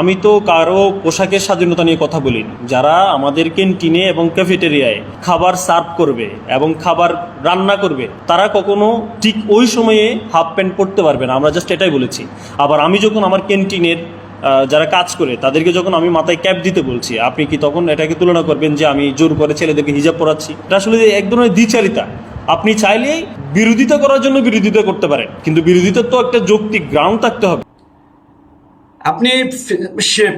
আমি তো কারও পোশাকের স্বাধীনতা নিয়ে কথা বলিনি। যারা আমাদের ক্যান্টিনে এবং ক্যাফেটেরিয়ায় খাবার সার্ভ করবে এবং খাবার রান্না করবে, তারা কখনো ঠিক ওই সময়ে হাফ প্যান্ট পরতে পারবে না। আমরা জাস্ট এটাই বলেছি। আবার আমি যখন আমার ক্যান্টিনের যারা কাজ করে, তাদেরকে যখন আমি মাথায় ক্যাপ দিতে বলছি, আপনি কি তখন এটাকে তুলনা করবেন যে আমি জোর করে ছেলেদেরকে হিজাব পরাচ্ছি? এটা আসলে এক ধরনের দ্বিচারিতা। আপনি চাইলেই বিরোধিতা করার জন্য বিরোধিতা করতে পারেন। কিন্তু বিরোধিতার তো একটা যৌক্তিক গ্রাউন্ড থাকতে হবে। আপনি শেফ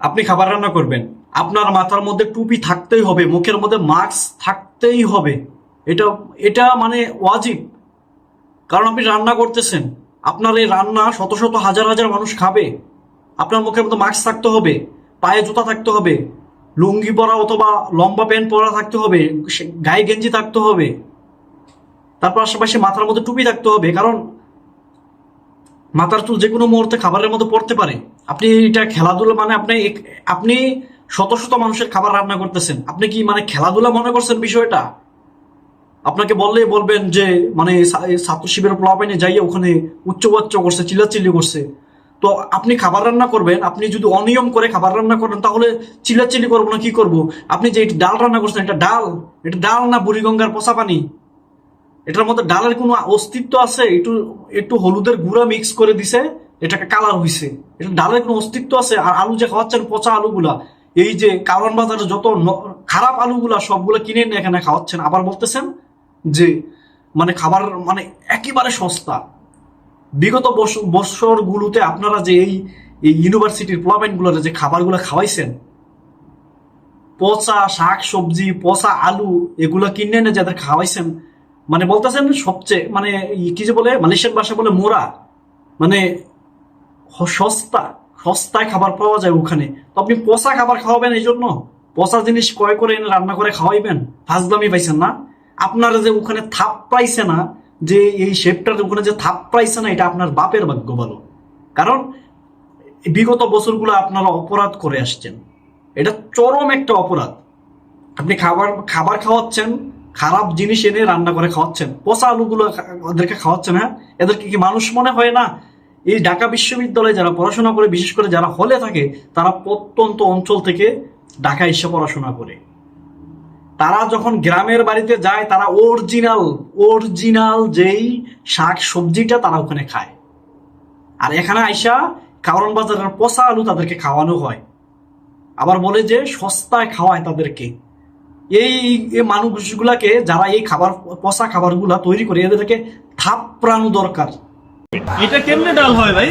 আপনি খাবার রান্না করবেন, আপনার মাথার মধ্যে টুপি থাকতেই হবে, মুখের মধ্যে মাস্ক থাকতেই হবে। এটা এটা মানে ওয়াজিব। কারণ আপনি রান্না করতেছেন, আপনার এই রান্না শত শত হাজার হাজার মানুষ খাবে। আপনার মুখের মধ্যে মাস্ক থাকতে হবে, পায়ে জুতা থাকতে হবে, লুঙ্গি পরা অথবা লম্বা প্যান্ট পরা থাকতে হবে গায়ে গেঞ্জি থাকতে হবে। তারপর আশেপাশে মাথার মধ্যে টুপি থাকতে হবে, কারণ মাথার চুল যে কোনো মুহূর্তে খাবারের মতো পড়তে পারে। আপনি এটা খেলাধুলা মানে আপনি আপনি শত শত মানুষের খাবার রান্না করতেছেন। আপনি কি মানে খেলাধুলা মনে করছেন বিষয়টা? আপনাকে বললেই বলবেন যে মানে ছাত্র শিবিরের প্লাবাইনে যাইয়ে ওখানে উচ্চবাচ্চ করছে, চিল্লাচিল্লি করছে। তো আপনি খাবার রান্না করবেন, আপনি যদি অনিয়ম করে খাবার রান্না করেন, তাহলে চিল্লাচিল্লি করব না, কি করব? আপনি যে ডাল রান্না করছেন, এটা ডাল? এটা ডাল না বুড়িগঙ্গার পচা পানি? এটার মধ্যে ডালের কোনো অস্তিত্ব আছে? একটু একটু হলুদের গুঁড়া মিক্স করে দিছে, এটাকে কালার হইছে। এটা ডালের কোনো অস্তিত্ব আছে? আর আলু যে খাওয়াচ্ছেন পচা আলুগুলা, এই যে কারণ বাজারে যত খারাপ আলুগুলা সবগুলো কিনে নিয়ে এখানে খাওয়াচ্ছেন, আবার বলতেছেন যে মানে খাবার মানে একেবারে সস্তা। বিগত বছ- বছরগুলোতে আপনারা যে এই এই ইউনিভার্সিটির প্লাবেনগুলোর যে খাবারগুলো খাওয়াইছেন, পচা শাক সবজি পচা আলু, এগুলো কিনে এনে যাদের খাওয়াইছেন মানে বলতেছেন সবচেয়ে মানে কি যে বলে, মালয়েশিয়ান ভাষা বলে মোরা। মানে সস্তা, সস্তায় খাবার পাওয়া যায় ওখানে। তো আপনি পচা খাবার খাওয়াবেন এই জন্য পচা জিনিস ক্রয় করে এনে রান্না করে খাওয়াইবেন? ফাজলামি পাইছেন না? আপনারা যে ওখানে থাপ পাইছে না, যে এই শেপটার ওখানে যে থাপ পাইছে না, এটা আপনার বাপের ভাগ্য ভালো। কারণ বিগত বছরগুলো আপনারা অপরাধ করে আসছেন। এটা চরম একটা অপরাধ। আপনি খাবার খাবার খাওয়াচ্ছেন খারাপ জিনিস এনে রান্না করে খাওয়াচ্ছেন। পচা আলুগুলো ওদেরকে খাওয়াচ্ছেন হ্যাঁ? এদেরকে কি মানুষ মনে হয় না? এই ঢাকা বিশ্ববিদ্যালয়ে যারা পড়াশোনা করে, বিশেষ করে যারা হলে থাকে, তারা প্রত্যন্ত অঞ্চল থেকে ঢাকা এসে পড়াশোনা করে। তারা যখন গ্রামের বাড়িতে যায়, তারা অরিজিনাল অরিজিনাল যেই শাক সবজিটা তারা ওখানে খায়। আর এখানে আইসা কারণ বাজারের পচা আলু তাদেরকে খাওয়ানো হয়। আবার বলে যে, সস্তায় খাওয়ায় তাদেরকে। এই মানুষগুলাকে যারা এই খাবার পচা খাবারগুলা তৈরি করে এদেরকে থাপড়ানো দরকার। এটা কেমনে ডাল হয় ভাই?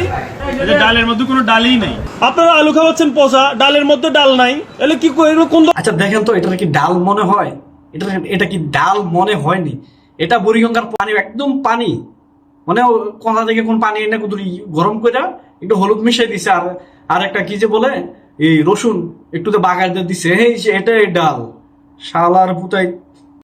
এটা ডালের মধ্যে কোনো ডালই নাই। আপনারা আলু খাওয়াচ্ছেন পচা ডালের মধ্যে ডাল নাই। এলে কি কোন আচ্ছা দেখেন তো এটা কি ডাল মনে হয়? এটা এটা কি ডাল মনে হয়নি? এটা বুড়িগঙ্গার পানি একদম পানি। মানে কোথা থেকে কোন পানি এনে কুদুরি গরম করে একটু হলুদ মিশাই দিছে আর আর একটা কি যে বলে এই রসুন একটু তো বাগার দিছে। এই যে এটাই ডাল। শালার পুতাই